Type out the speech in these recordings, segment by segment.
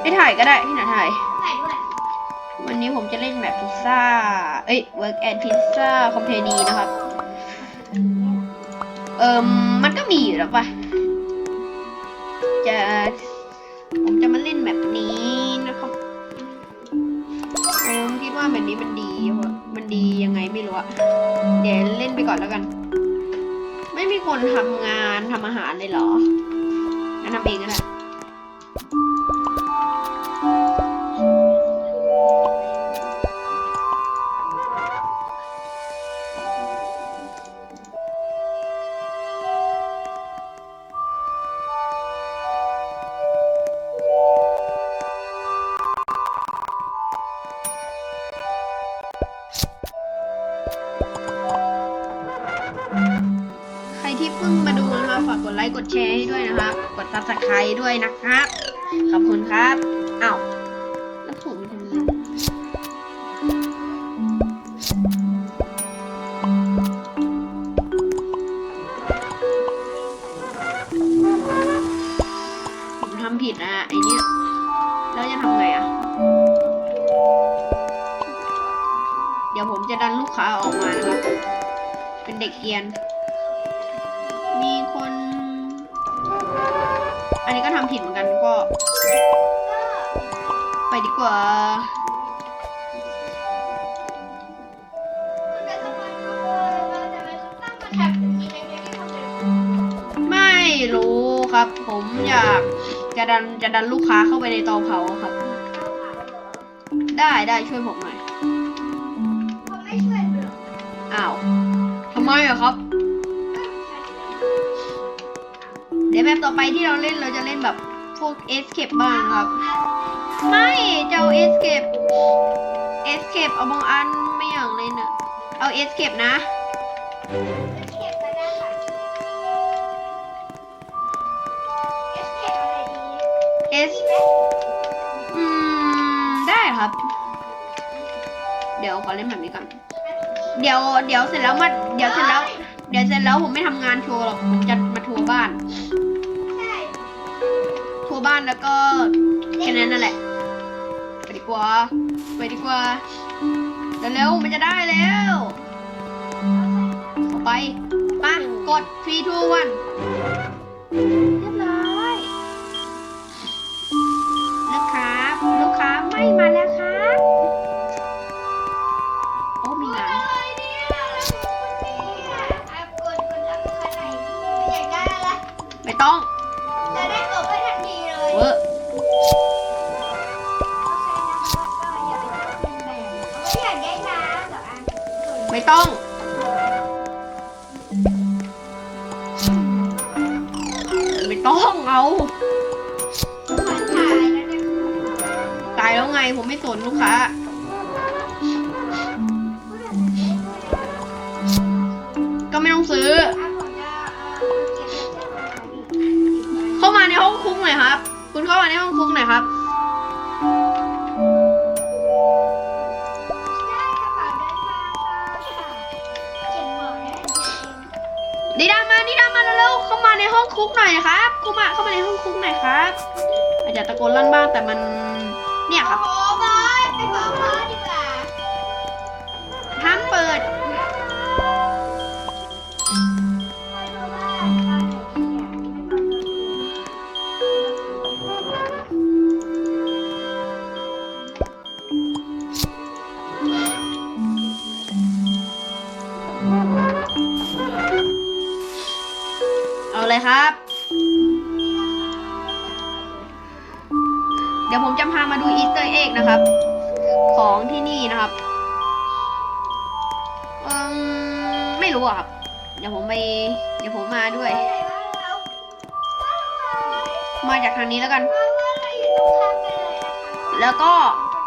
ไม่ถ่ายก็ได้ที่ไหนถ่าย ถ่ายด้วยวันนี้ผมจะเล่นแบบพิซซ่า เอ้ย work at pizza company นะครับ เอิมมันก็มีอยู่แล้วปะจะผมจะมาเล่นแบบนี้นะครับผมคิดว่าแบบนี้มันดีวะมันดียังไงไม่รู้อะเดี๋ยวเล่นไปก่อนแล้วกัน ไม่มีคนทำงานทำอาหารเลยเหรองั้นทำเองก็ได้ ใครที่เพิ่งมาดูนะครับฝากกดไลค์ กดแชร์ให้ด้วยนะครับกด subscribe ด้วยนะครับ ขอบคุณครับอ้าวแล้วผมทำไมผมทำผิดอะไอเนี้ยแล้วจะทำไงอะเดี๋ยวผมจะดันลูกค้าออกมานะครับ เป็นเด็กเกรียน มีคน อันนี้ก็ทำผิดเหมือนกันก็ ไปดีกว่าคุณจะทำไมมาเลยทำไม่ตั้งมาแท็บอย่างนี้เลยที่ทำเป็นไม่รู้ครับ ผมอยากจะดันจะดันลูกค้าเข้าไปในเตาเผาครับ ได้ได้ช่วยผมหน่อยไม่ช่วยเหรออ้าวทำไมอะครับ เดี๋ยวแบบต่อไปที่เราเล่นเราจะเล่นแบบ วกเอสเคปบ้างครับ ไม่จะเอาเอสเคปเอสเคปเอาบางอันไม่อย่ากเล่นอะเอาเอสเคปนะเก็บได้ค่ะเอสเก็บอะไรดีเอสอืม ได้ครับ เดี๋ยวขอเล่นแบบนี้ก่อนเดี๋ยว เดี๋ยวเสร็จแล้วมา เดี๋ยวเสร็จแล้ว เดี๋ยวเสร็จแล้วผมไม่ทำงานโชว์หรอก ผมจะมาทัวร์บ้านานแล้วก็แค่นั้นนั่นแหละ ไปดีกว่า ไปดีกว่าเร็วๆมันจะได้แล้วเอาไปมากดฟรีทูวันเรียบร้อยลูกค้าลูกค้าไม่มาแล้วครับโอ้มีงานอะไรเนี่ย ไม่ต้อง ไม่ต้องเอาตายแล้วไงผมไม่สนลูกค้าก็ไม่ต้องซื้ออะผมจะเอ่อเก็บเก็บเก็บไว้เข้ามาในห้องคุกหน่อยครับ คุณเข้ามาในห้องคุกหน่อยครับ มาในห้องคุกหน่อยครับเข้ามาเข้ามาในห้องคุกหน่อยครับ อาจจะตะโกนลั่นบ้างแต่มันเนี่ยครับโอ้โหบอยไปฟ้องพ่อดีกว่าห้ามเปิด ของที่นี่นะครับอืมไม่รู้อะครับ เดี๋ยวผมไป เดี๋ยวผมมาด้วย มาจากทางนี้แล้วกัน แล้วก็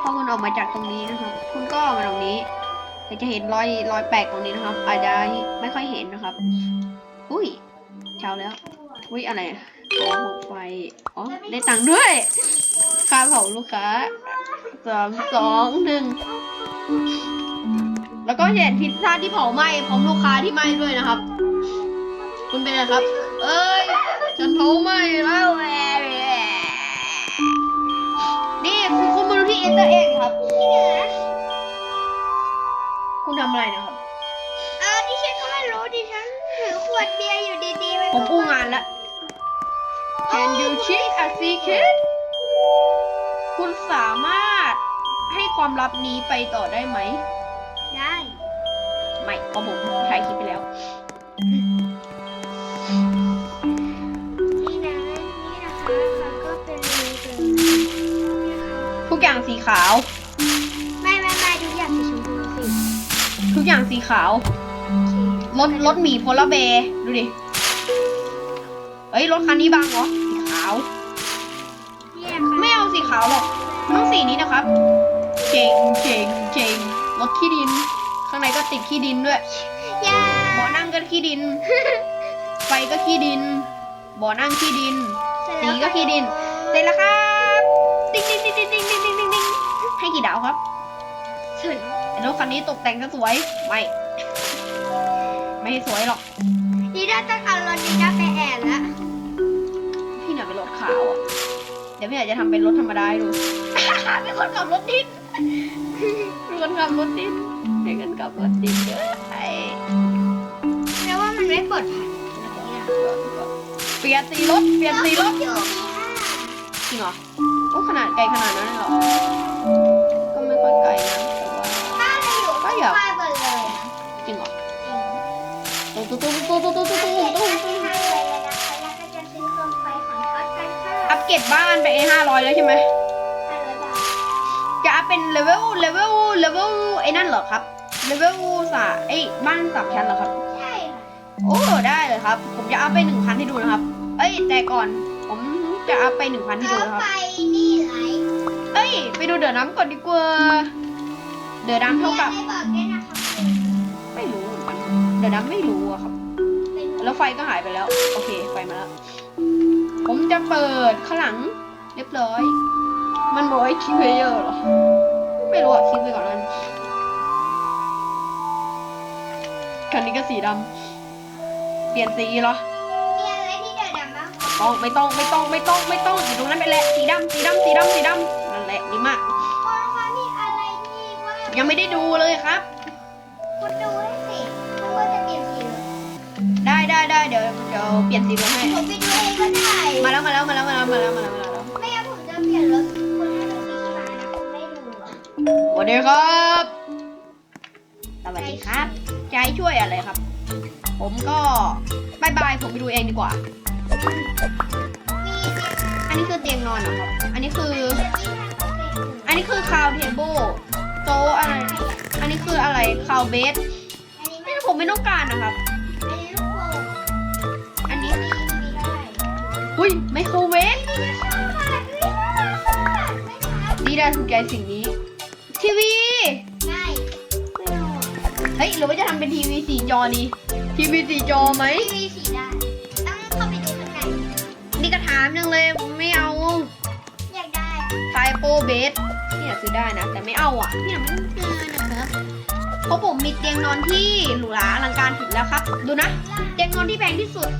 พอคุณออกมาจากตรงนี้นะครับ คุณก็มาตรงนี้จะเห็นรอยรอยแปลกตรงนี้นะครับ อาจจะไม่ค่อยเห็นนะครับ อุ้ยเช้าแล้ว อุ้ยอะไรอะโอ้โหไฟ อ๋อ ได้ตังค์ด้วย ค่าเผาลูกค้า สามสองหนึ่งแล้วก็เห็นพิซซ่าที่เผาไหม้พร้อมลูกค้าที่ไหม้ด้วยนะครับผคุณเป็นอะไรครับ เอ้ยฉันโทรไม่แล้วแหละนี่คุณคุณมาดูที่เอเตอร์เอ็กครับนี่เหรอคุณทำอะไรนะครับเออดิฉันก็ไม่รู้ดิฉันถือขวดเบียร์อยู่ดีๆไปผมอู้งานละ Can you cheat a secret คุณสามารถ ให้ความลับนี้ไปต่อได้ไหม ได้ ไม่เพราะผมถ่ายคลิปไปแล้ว นี่นะ นี่นะคะมันก็เป็นรูเลยเนี่ยค่ะทุกอย่างสีขาว ไม่ไม่ไม่ทุกอย่างสีชมพูสิทุกอย่างสีขาวโอเครถรถหมีโพลาร์เบร์ดูดิเอ้ย รถคันนี้บางเหรอ สีขาวเนี่ยค่ะไม่เอาสีขาวหรอก มันต้องสีนี้นะครับ เจ๋งเจ๋งเจ๋งรถขี้ดิน ข้างในก็ติดขี้ดินด้วยยาเบาะนั่งก็ขี้ดิน ไฟก็ขี้ดินเบาะนั่งขี้ดินสีก็ขี้ดินเสร็จแล้วครับติ๊งติ๊งติ๊งติ๊งติ๊งติ๊งติ๊งติ๊งติ๊งให้กี่ดาวครับสุดไอ้รถคันนี้ตกแต่งก็สวยไม่ไม่ให้สวยหรอกนี่น่าต้องเอารถนี้น่าไปแอบละพี่หน่อยเป็นรถขาวอะเดี๋ยวพี่หน่อยจะทำเป็นรถธรรมดาให้ดูเป็นคนขับรถดินเป็นคน ขับรถดินเป็นคนขับรถดินเด้อไอ้แปลว่ามันไม่ปลอดภัยแบบนี้อะเปลี่ยนสีรถเปลี่ยนสีรถอยู่จริงเหรอโอ้ขนาดไกลขนาดนั้นเลยเหรอ ก็ไม่ค่อยไกลนะแต่ว่าถ้าเราอยู่ก็อยากใต้หมดเลยนะจริงเหรอจริงตุ้มตุ้มตุ้มตุ้มตุ้มตุ้มตุ้มตุ้มตุ้มไม่ให้เลยนะคะแล้วก็จะซื้อเครื่องไฟของทอดกันค่ะอัปเกรดบ้านไปห้าร้อยแล้วใช่ไหม เป็นเลเวลเลเวลเลเวลไอ้นั่นเหรอครับเลเวลสาไอ้ยบ้านสามชั้นเหรอครับ ใช่ค่ะโอ้ได้เลยครับ ผมจะอัพไปหนึ่งพันให้ดูนะครับ เอ้ยแต่ก่อนผมจะอัพไปหนึ่งพันให้ดูเขานะครับไฟนี่ไหลเอ้ย ไปดูเดือดน้ำก่อนดีกว่า เดือดน้ำเท่ากับมีอะไรบอกด้วยนะคะคุณไม่รู้เหมือนกันเดือดน้ำไม่รู้อะครับ เป็นแล้วไฟก็หายไปแล้ว โอเคไฟมาแล้ว ผมจะเปิดข้างหลัง เรียบร้อย มันบอกให้คลิกเพลเยอร์เหรอ ไม่รู้อะคลิกไปก่อนแล้วกันคันนี้ก็สีดำเปลี่ยนสีเหรอมีอะไรที่เดือดดำบ้างคะต้องไม่ต้องไม่ต้องไม่ต้องไม่ต้องอยู่ตรงนั้นไปแหละสีดำสีดำสีดำสีดำนั่นแหละดีมากคุณคะมีอะไรที่ว่ายังไม่ได้ดูเลยครับ คุณดูให้สิคุณว่าจะเปลี่ยนสีเหรอได้ได้ได้เดี๋ยวเดี๋ยวเปลี่ยนสีรถให้ ผมไปดูเองก็ได้ มาแล้วมาแล้วมาแล้วมาแล้วมาแล้วมาแล้ว วัสดีครับ สวัสดีครับจะให้ช่วยอะไรครับ ผมก็บายบายผมไปดูเองดีกว่ามีอันนี้คือเตียงนอนเหรอครับ อันนี้คือเตียงที่ทำเต็มอันนี้คือคาวเทเบิลโต๊ะอะไร อันนี้คืออะไรคาวเบสอันนี้นี่ผมไม่ต้องการนะครับ อันนี้ลูกโป่งอันนี้มีมีได้อุ้ยไมโครเวฟไม่ชอบค่ะไม่ชอบค่ะไม่ชอบดีได้ถูกใจสิ่งนี้ ทีวีง่ายไม่เอาอะเฮ้ยหรือว่าจะทำเป็นทีวีสี่จอดี ทีวีสี่จอไหมทีวีสีได้ต้องเข้าไปดูข้างในนี่กระถามยังเลยไม่เอาอยากได้ไฟโปเบสพี่อยากซื้อได้นะ แต่ไม่เอาอะพี่อยากไม่ต้องซื้อนะครับเพราะผมมีเตียงนอนที่หรูหราอลังการถึงแล้วครับ ดูนะ เตียงนอนที่แพงที่สุด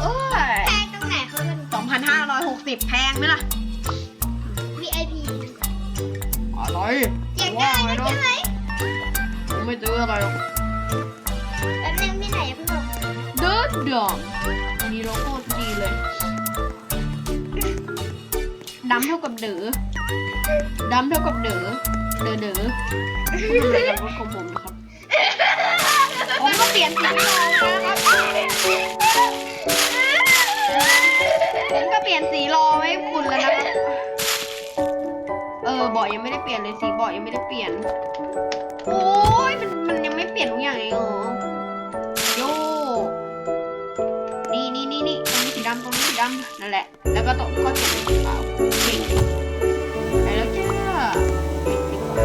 โอ้ยแพงตรงไหนเขาเป็น2,560 แพงไหมล่ะ VIP อะไรอยากได้นะใช่ไหมผมไม่ซื้ออะไรหรอกแป๊บนึงพี่ไหนอย่าเพิ่งบอกเดินดอมมีโลโก้ดีเลยดำเท่ากับเด๋อดำเท่ากับเด๋อเด๋อเด๋อทำอะไรกับรถของผมนะครับผมก็เปลี่ยนสีรอนะครับผมก็เปลี่ยนสีรอไว้ให้คุณแล้วนะครับ เบาะยังไม่ได้เปลี่ยนเลยสีเบาะยังไม่ได้เปลี่ยน โอ้ยมันมันยังไม่เปลี่ยนทุกอย่างเลยเหรอโยนี่นี่นี่นี่ตรงนี้สีดำตรงนี้สีดำนั่นแหละ แล้วก็ตรงก็เปลี่ยนเป็นสีขาวเก่งไปแล้วจ้า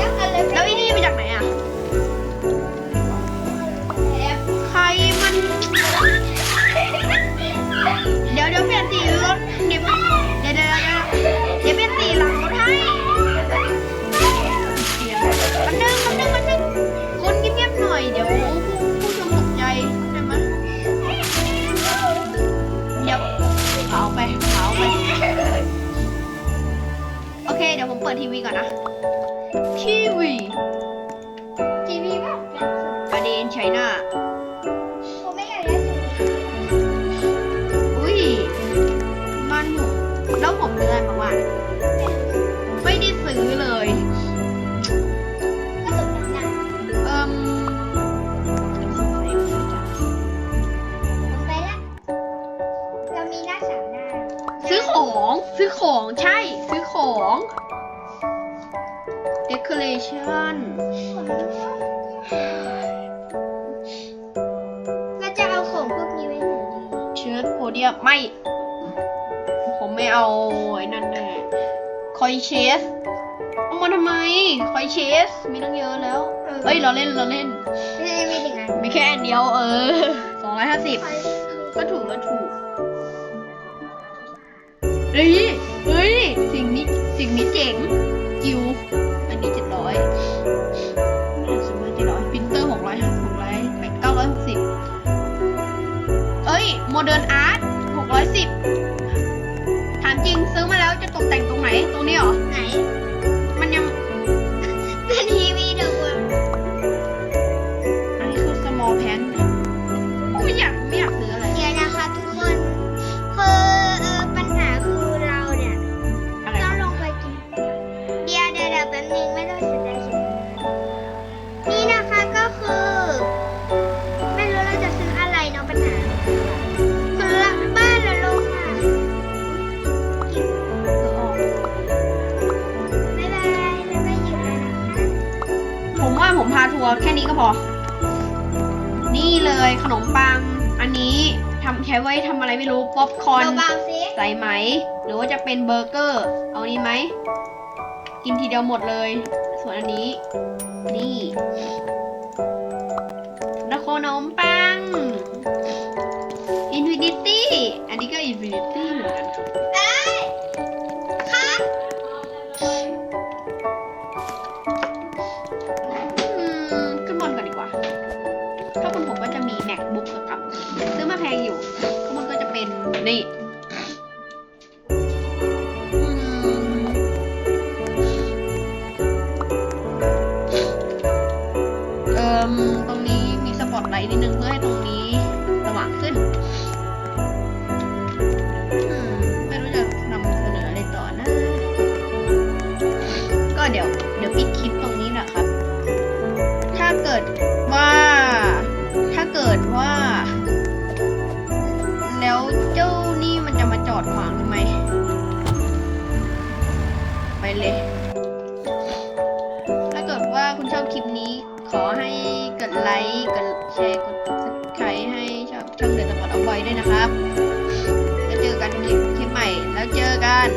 จังอะไรแล้วไอ้นี่มาจากไหนอะใครมัน เดี๋ยวเดี๋ยวเปลี่ยนสีรถ เคเดี๋ยวผมเปิดทีวีก่อนนะ ทีวี ทีวีแบบเป็นสุดประเด็นไชน่า decoration เราจะเอาของพวกนี้ไว้ไหนดีเชิดโพเดียมไม่ ผมไม่เอาไอ้นั่นแน่คอยเชสเอามาทำไม คอยเชส มีตั้งเยอะแล้วเอ้ย เราเล่น เราเล่น ไม่ได้ไม่ถึงอันมีแค่อันเดียวเออสองร้อยห้าสิบ ก็ถูกก็ถูก เฮ้ย เฮ้ย สิ่งนี้ สิ่งนี้เจ๋ง จิว ไร้อยไม่ได้ซื้อมาเจ็ดร้อยพิมพ์เตอร์หกร้อยหกร้อยแปดเก้าร้อยหกสิบเอ้ยโมเดิร์นอาร์ตหกร้อยสิบถามจริงซื้อมาแล้วจะตกแต่งตรงไหน ตรงนี้เหรอ ไหน ไว้ทำอะไรไม่รู้ ป๊อปคอร์นเบาๆสิใส่ไหม หรือว่าจะเป็นเบอร์เกอร์ เอานี้ไหม กินทีเดียวหมดเลย ส่วนอันนี้ นี่แล้วขนมปัง Infinity อันนี้ก็ Infinity เหมือนกันครับเอ้ยครับ เลย ถ้าเกิดว่าคุณชอบคลิปนี้ ขอให้กดไลค์ กดแชร์ กดซับสไครต์ให้ชอบช่องเดือดสปอร์ตเอาไว้ด้วยนะครับ แล้วเจอกันคลิปคลิปใหม่ แล้วเจอกัน